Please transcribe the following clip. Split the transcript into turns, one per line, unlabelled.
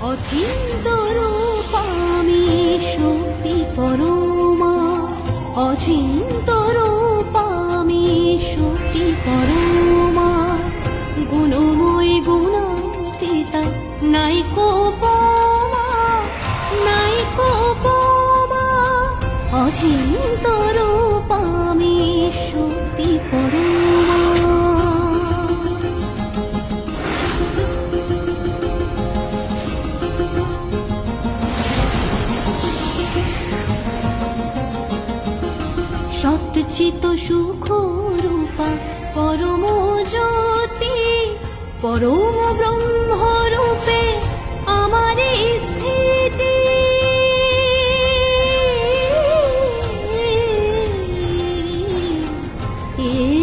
অচিন্ত রূপামি শক্তি পরমা অচিন্ত রূপামি শক্তি পরমা। গুণময় গুণাতীতা নাইকো পমা নাইকো পমা অচিন্ত রূপামি শক্তি সত্যচিত সুখ রূপা পরম জ্যোতি পরম ব্রহ্মরূপে আমার স্থিতি। এ